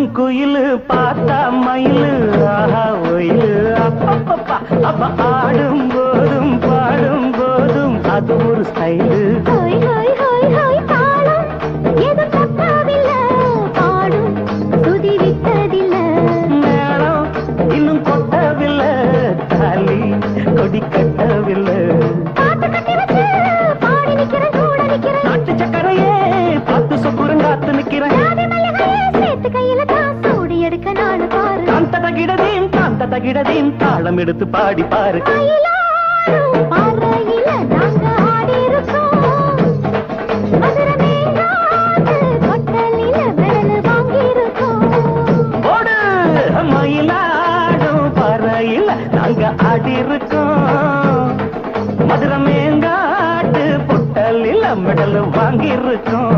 பாடும் குயிலு பார்த்தா மயிலு ஆஹா ஒயிலு. அப்பப்பப்பா அப்ப ஆடும் போதும் பாடும் போதும். அது ஒரு ஸ்டைலு. ஹோய் ஹோய் ஹோய் எடுத்து கையில தான் சூடி எடுக்க நாடு பாரு. தான் தடகிடதேன் தான் தடகிடதேன் தாளம் எடுத்து பாடி பாரு. பார்வையில நாங்க ஆடி மெடல் வாங்கியிருக்கோம்.